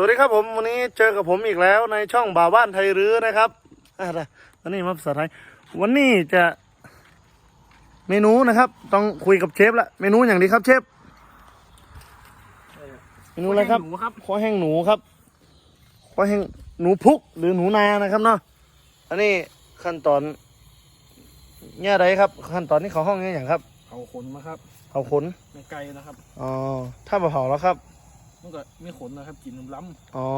วัสดีครับผมวันนี้เจอกับผมอีกแล้วในช่องบ่าวบ้านไทยรื้อนะครับอะนะวันนี้มาภาษาไทยวันนี้จะเมนูนะครับ ต้องคุยกับเชฟละเมนูอย่างดีครับเชฟเมนูอะไรครับหมูครับข้อแห้งหนูครับข้อแห้งหนูพุกหรือหนูนานะครับเนาะอันนี้ขั้นตอนเนี่ยใดครับ ขั้นตอนนี้เขาห้องเนี่ยอย่างครับเอาขนมาครับเอาขนในไก่นะครับอ๋อถ้ามาเผาแล้วครับ มันก็มีขนนะครับกินล้อ๋อ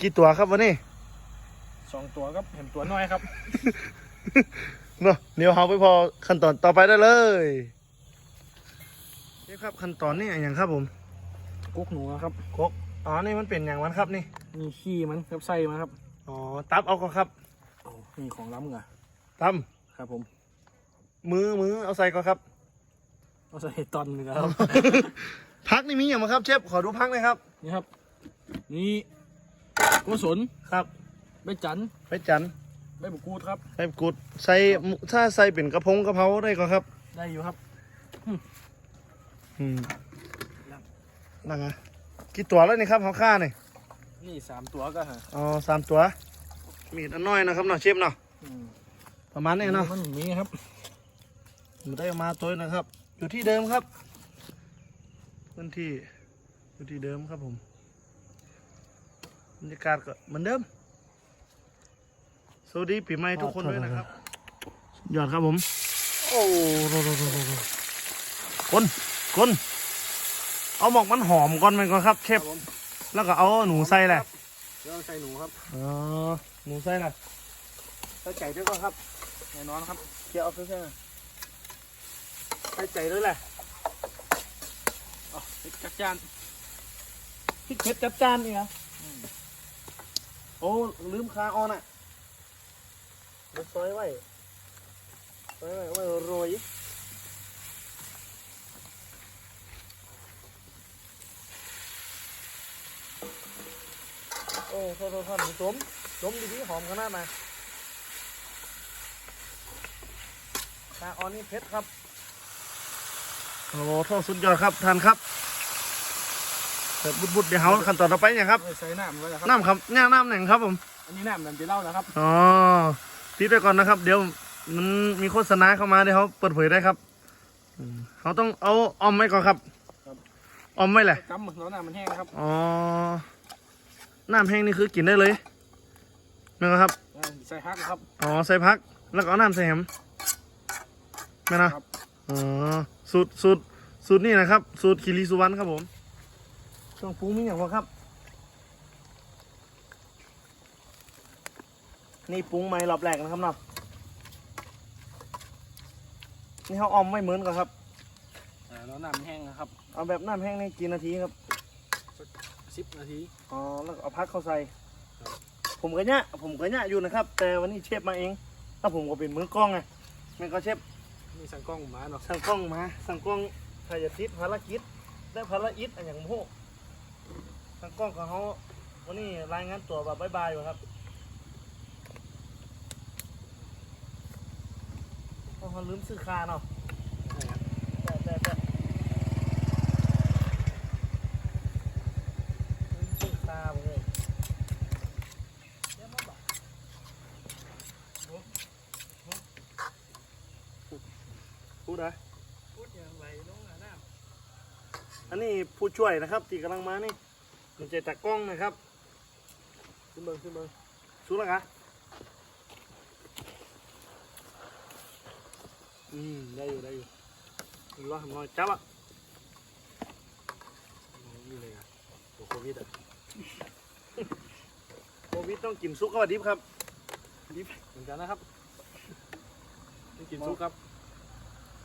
กี่ตัวครับวันนี้ำสองตัวครับเห็นตัวน้อยครับเนาะเดี๋ยวเราไปพอขั้นตอนต่อไปได้เลยนี่ครับขั้นตอนนี้อย่างครับผมกุ๊กหนูครับครกอ๋อนี่มันเป็นอย่างวันครับนี่ มีขี้มันกับไส้มันครับอ๋อ ตับเอาก็ครับโอ้มีของล้ำเหรอตั้มครับ ผมมือมือเอาใส่ก็ครับ เอาใส่ตอนหนึงครับ พักนี่มีอย่างมาครับเชฟขอดูพักหน่อยครับ นี่ครับ นี่กุศลครับใบจันทร์ไปจันทร์ใบบุกูดครับใส่กุดใส่หมูถ้าใส่เป็นกระพงกระเพราได้ก็ครับ ได้อยู่ครับ อืมนั่งไงกี่ตัวแล้วนี่ครับเขาฆ่านี่นี่สามตัวก็ฮะอ๋อสามตัว มีดอันน้อยนะครับเนาะเชฟเนาะอืมประมาณนี้เนาะมันมีครับมันได้มาตัวนะครับ อยู่ที่เดิมครับ พื้นที่อยู่ที่เดิมครับผมบรรยากาศก็เหมือนเดิม สวัสดีปีใหม่ทุกคนด้วยนะครับสุดยอดครับผม โอ้โหโรโรโรโรโรคนคนเอาหมอกมันหอมก่อนมันก่อนครับเชฟแล้วก็เอาหนูใส่แหละเดี๋ยวใส่หนูครับอ๋อหนูใส่แหละใส่ไก่ด้วยก่อนครับแน่นอนครับเคี่ยวเอาใส่ๆหน่อยใส่ใจด้วยแหละอ๋อ พริกจักจานพริกเผ็ดจัดจานนี่เหรออโอ้ลืมคาออนอะเดี๋ยวซอยไว้ซอยไว้ไว้โรยโอ้โทษโทษโทษหมูต้มต้มดีๆหอมขนาดไหนคาออนนี่เผ็ดครับ โอ้โทษสุดยอดครับท่านครับ เสร็จบุดๆเดี๋ยวเขาขั้นตอนต่อไปเนี่ยครับใส่น้ำไว้แล้วครับน้ำครับย่าน้ำหนึ่งครับผมอันนี้น้ำน้ำจะเล่านะครับอ๋อปิดไว้ก่อนนะครับ เดี๋ยวมันมีโฆษณาเข้ามาเดี๋ยวเขาเปิดเผยได้ครับอืมเขาต้องเอาออมไว้ก่อนครับออมไว้แหละกำแล้วน้ำมันแห้งครับอ๋อน้ำแห้งนี่คือกินได้เลยนะครับอ่าใส่ฮักครับอ๋อใส่พักแล้วก็เอาน้ำใส่แหมไม่นะครับอ๋อสูตรสูตรสูตรนี่นะครับ สูตรคิริสุวรรณครับผม เครื่องปรุงมีอย่างไรครับ นี่ปรุงใหม่รอบแรกนะครับเนาะนี่เขาออมไม่เหมือนกันครับอ่าแล้วน้ำมันแห้งนะครับเอาแบบน้ำแห้งนี่กี่นาทีครับสิบนาทีอ๋อแล้วก็เอาพักเข้าใส่ ผมก็เนี่ยผมก็เนี่ยอยู่นะครับ แต่วันนี้เชฟมาเองถ้าผมก็เป็นมือกล้องไงมันก็เชฟมีสังกล้องหมาเนาะสั่งกล้องมาสั่งกล้องใครจะติดภารกิจได้ภารกิจอันอย่างโมสั่งกล้องของเขาวันนี้รายงานตัวแบบบายบายอยู่ครับเพราะเขาลืมซื้อคาเนาะแต่แต่แต่ลืมซื้อคาไปเลยเดี๋ยวมาบอกพูดนะพูดอย่างไรน้องน้อันนี้ผู้ช่วยนะครับที่กำลังมานี่ มันจะตากล้องนะครับขึ้นเบิงขึ้นเบิงสู้แล้วกะอืมได้อยู่ได้อยู่รอทำน้อยจับอะนี่เลยอะตัวโควิดอะโควิดต้องกินซุปกับดิบครับดิบเหมือนกันนะครับไม่กินซุปครับ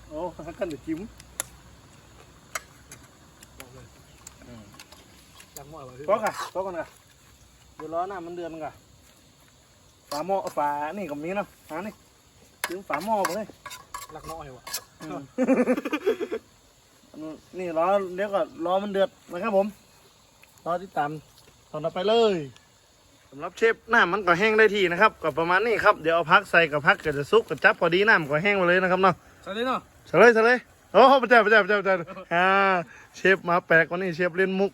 โอ้ฮักกันเดือจิ้ม บอกเลย อยากหม้ออะไรก็ค่ะก็ก่อนค่ะเดี๋ยวรอหน้ามันเดือนก่ะฝาหม้อฝานี่กับนี้เนาะหานี่ถึงฝาหม้อไปเลยรักหม้อเหรอวะนี่รอเดี๋ยวก่อนรอมันเดือดนะครับผมรอติดตามตอนต่อไปเลยสำหรับเชฟหน้ามันก็แห้งได้ทีนะครับก็ประมาณนี้ครับเดี๋ยวเอาพักใส่กับพักก็จะซุกกับจับพอดีน้ำก็แห้งมาเลยนะครับเนาะใส่เลยเนาะใส่เลยใส่เลยโอ้โหประจับประจับประจับประจับอ่าเชฟมาแปลกกว่านี้เชฟเล่นมุก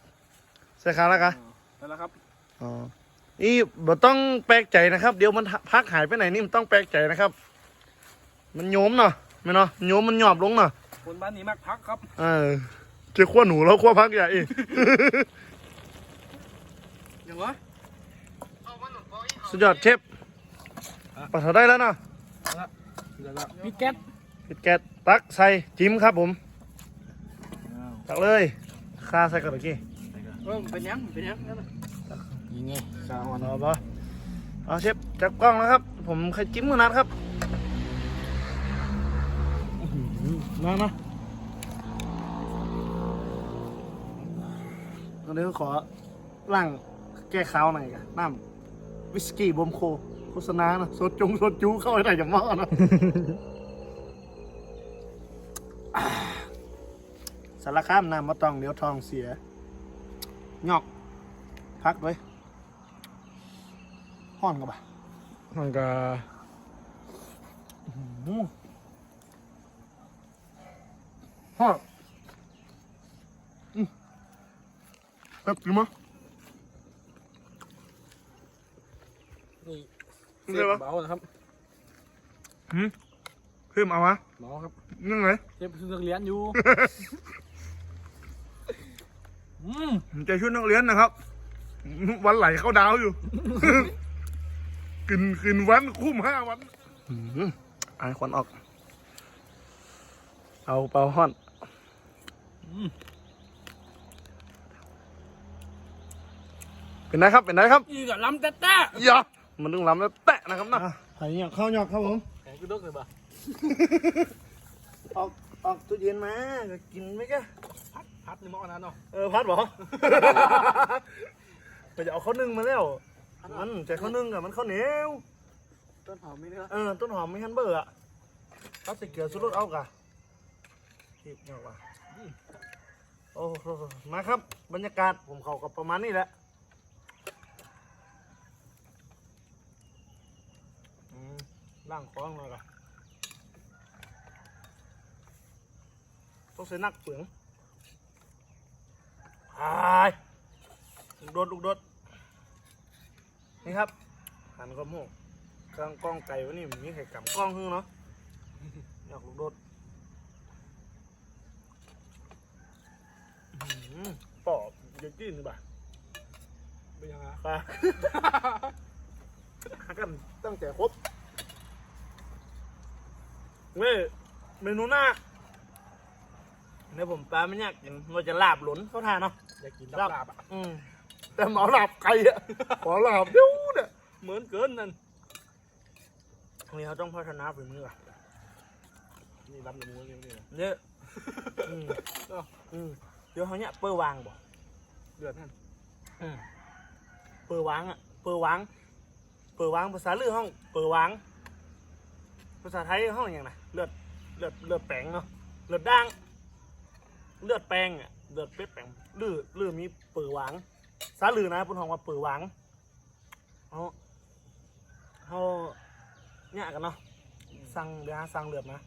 ใส่ขาวแล้วกะนั่นแหละครับอ๋อนี่บ่ต้องแปลกใจนะครับ เดี๋ยวมันพักหายไปไหนนี่มันต้องแปลกใจนะครับ มันโยมเนาะไม่เนาะโยมมันหยอบลงเนาะคนบ้านนี้มักพักครับ เออเจะขั้วหนูแล้วขั้วพักใหญ่อย่างวะสุดยอดเชฟปัดเท่าได้แล้วเนาะเดี๋ยวละมีแก๊สปิดแก๊สตักใส่จิ้มครับผม ตักเลยข้าใส่กระดกี้ เออเป็นยังเป็นยังนั่นน่ะยังไงสาวเอาปะเอาเชฟจับกล้องแล้วครับ ผมเคยจิ้มมือนัดครับอื้อหือมามาเดี๋ยวขอล่างแก้ขาวหน่อยกันน้ำวิสกี้บอมโคโฆษณานะโซจงโซจูเข้าไปได้จากหม้อนะอ่าสารคามน้ำมาต้องเดี๋ยวทองเสีย งอกพักไว้ห้อนกับปะมันก็อืมห้อนอืมแป๊บกินมั้ยนี่เรียกว่าเบานะครับหืมเพิ่มเอาวะเบาครับนึ่งไงเจ็บชุดนักเรียนอยู่ อืมผมใจชุดนักเรียนนะครับ วันไหลเข้าดาวอยู่ กินกินวันคุ้มห้าวันอายควันออก เอาเปล่าห้อนเป็นไงครับเป็นไงครับอีกับลำแต๊ะอย่ามันต้องล้ำแล้วแตะนะครับนะไผ่หยอกเข้าหยอกครับผมแข็งกระดกเลยป่ะออกออกตู้เย็นมาก็กินไหมแกพัด พัดในหม้อนั้นเนาะเออพัดบอกไปจะเอาข้าวนึ่งมาแล้ว มันใจข้าวนึ่งอะมันข้าวเหนียวต้นหอมมีเนื้อเออต้นหอมไม่ฮันเบอร์อะเอาใส่เกลือสุรสเอากะคิดหยอกว่ะโอ้โหมาครับ บรรยากาศผมเขากับประมาณนี้แหละอืมล่างคล้องหน่อยกะต้องใส่นักเปลือง หายลูกโดดลูกโดดนี่ครับหันกระโมกกลางกล้องไก่วะนี่มีไข่กำกล้องฮึ่งเนาะอยากลูกโดดปอบเยอะกินบ่ะเป็นยังไงปลาหากันตั้งแต่ครบเว้ยเมนูหน้า เนี่ยผมปลาไม่ยากกินว่าจะลาบหลุนเขาทานเนาะ อยากกินลาบลาบๆอะอืมแต่หมอลาบไก่อะขอลาบเดี๋ยวเนี่ยเหมือนเกินนั่นนี่เขาต้องพัฒนาฝีมืออะนี่รับในมือนี่นี่นะเนี่ยอืมเอ้าอืมเดี๋ยวเขาเนี่ยเปอร์วางบ่เดือดนั่นอืมเปอร์วางอะเปอร์วาง เปอร์วางภาษาลือห้อง เปอร์วาง ภาษาไทยห้องอย่างไรเลือด เลือด เลือดแปลงเนาะ เลือดด่าง เลือดแปลงอะเลือดเป็ดแปลงลือลือมีเปอร์วางสาลือนะปุ่นหองว่าเปอร์วางเขาเขาเนี่ยกันเนาะสั่งเดี๋ยวหาสั่งเลือดนะ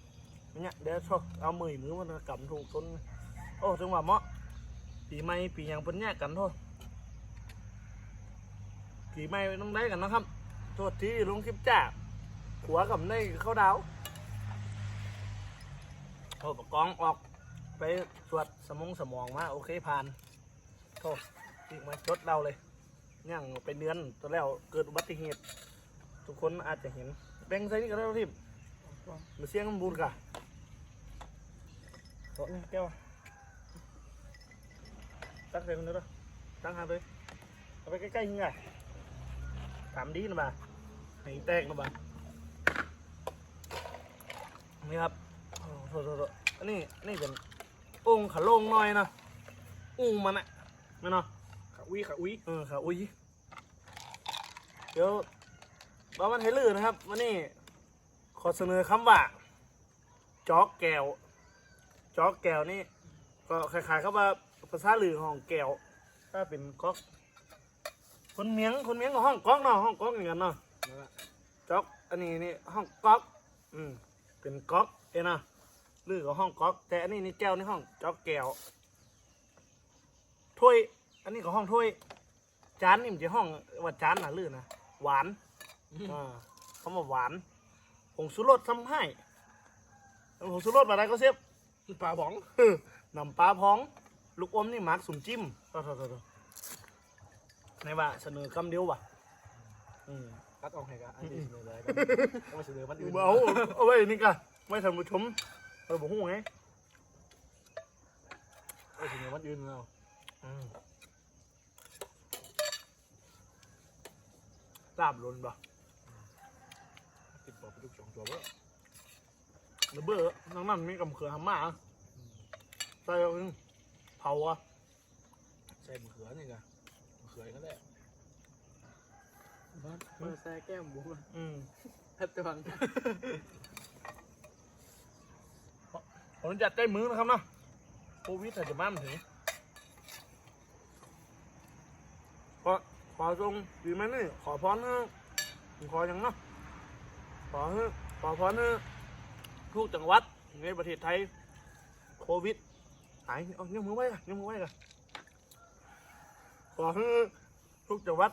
เนี่ยเดี๋ยวชอบเอามือมือมันกำถูกต้นโอ้จังหวะเหมาะปีใหม่ปีหยังเป็นเนี่ยกันโทษปีใหม่ต้องได้กันนะครับโทษที่ลงคลิปจ้าหัวกับในเข้าดาวโทษประกองออก ไปตรวจสมองสมองมาโอเคผ่านโทษที่มาจดเราเลยย่างไปเดือนตัวแล้วเกิดอุบัติเหตุ ทุกคนอาจจะเห็นแบ่งใส่นี่ก็ได้ทิมมาเสียงบูดกะโต๊ะนี่แก้วตักใส่คนเดียวด้วยตั้งหาเลยเอาไปใกล้ๆยิงไงถามดีนะบ่าให้แตกนะบ่านี่ครับโอ้โทษโทษอันนี้นี่เป็น องค์ขาลงหน่อยนะอุ้งมันอะไม่เนาะขาอุ้ยขาอุ้ยเออขาอุ้ยเดี๋ยวบาวันไทลือนะครับวันนี้ขอเสนอคำว่าจอกแก้วจอกแก้วนี่ก็คล้ายๆกับว่าภาษาลือของแก้วถ้าเป็นก๊อกคนเมียงคนเมียงกับห้องก๊อกเนาะห้องก๊อกอย่างนั้นเนาะนั่นแหละจอกอันนี้นี่ห้องก๊อกอืมเป็นก๊อกเอ็นะ ลือกับห้องก๊อกแต่อันนี้นี่แก้วนี่ห้องจอกแก้วถ้วย อันนี้ก็ห้องถ้วย จานนี่มันจะห้องว่าจานน่ะลื่นะหวานอ่าคำว่าหวานผงสุรสทำให้ผงสุรสอะไรก็เซฟปลาบองนำปลาพอง ลูกอมนี่หมักสุ่มจิ้มต่อต่อต่อในว่าเสนอคำเดียวว่ะอืมตัดออกให้กันอันนี้เสนอเลยเอาเสนอมันอื่นเอาเอาไว้นี่กะไว้ท่านผู้ชม เราบอกหูไงเอาไปเสนอมันอื่นเอาอืมลาบลนปะติดบอกไปทุกสองตัวว่าระเบ้อนั่งนั่นมีกำเขือหำหมาใส่เอาเองเผาอะใส่มะเขือนี่ไงมะเขือนั่นแหละมาแซ่แก้มบุ้งอืมแทบจะฟัง ผมจัดได้มือนะครับเนาะโควิดอาจจะบ้าถึงขอขอทรงดีไหมนี่ขอพรเนอะผมขออย่างเนาะขอเนอะขอพรเนอะทุกจังหวัดในประเทศไทย โควิดหายเอาเนี่ยมือไว้กันเนี่ยมือไว้กันขอให้ทุกจังหวัด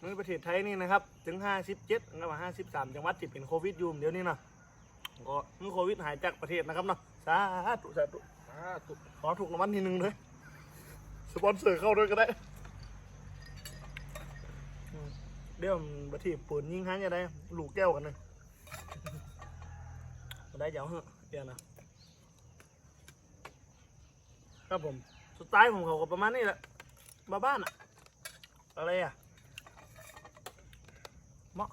ในประเทศไทยนี่นะครับ ถึงห้าสิบเจ็ดนะครับห้าสิบสามจังหวัดที่เป็นโควิดอยู่เดี๋ยวนี้นะก็เมื่อโควิดหายจากประเทศนะครับเนาะ สาธุสาธุอ่าตุกขอถูกรางวัลทีหนึ่งเลยสปอนเซอร์เข้าด้วยก็ได้อืมเดี๋ยวบัตรีปืนยิงหันจะได้ลูกแก้วกันเลยได้เดี๋ยวเหอะเดี๋ยวนะครับผมสไตล์ของเขาก็ประมาณนี้แหละมาบ้านอะอะไรอะเหมาะ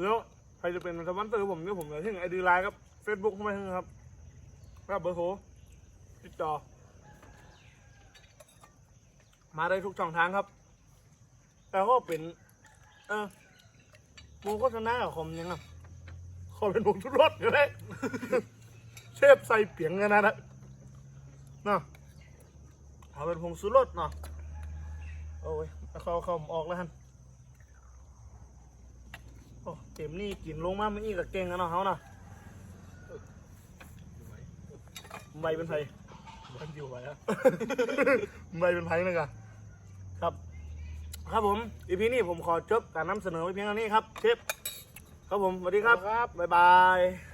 แล้ว ใครจะเป็นสปอนเซอร์ผมเนี่ยผมจะทิ้งไอดีไลน์ครับเฟซบุ๊กเข้ามาให้ครับครับเบอร์โทรติดต่อ มาได้ทุกช่องทางครับ แต่ก็เป็น เออโมโฆษณากับคอมยังไงขอเป็นผงชุดรสก็ได้เชฟใส่เปียงกันนะนะเนาะเอาเป็นผงชูรสเนาะโอ้ยเอาเขาเขาออกแล้วฮัน โอ้เต็มนี่กินลงมาไม่อีกกับเก่งกันเนาะเขาเนาะอยู่ไหมใบเป็นไผมันอยู่ไหมอะใบเป็นไผนึงอะครับ ครับผมอีพีนี้ผมขอจบการนำเสนอไว้เพียงเท่านี้ครับเชฟครับผมสวัสดีครับครับบ๊ายบาย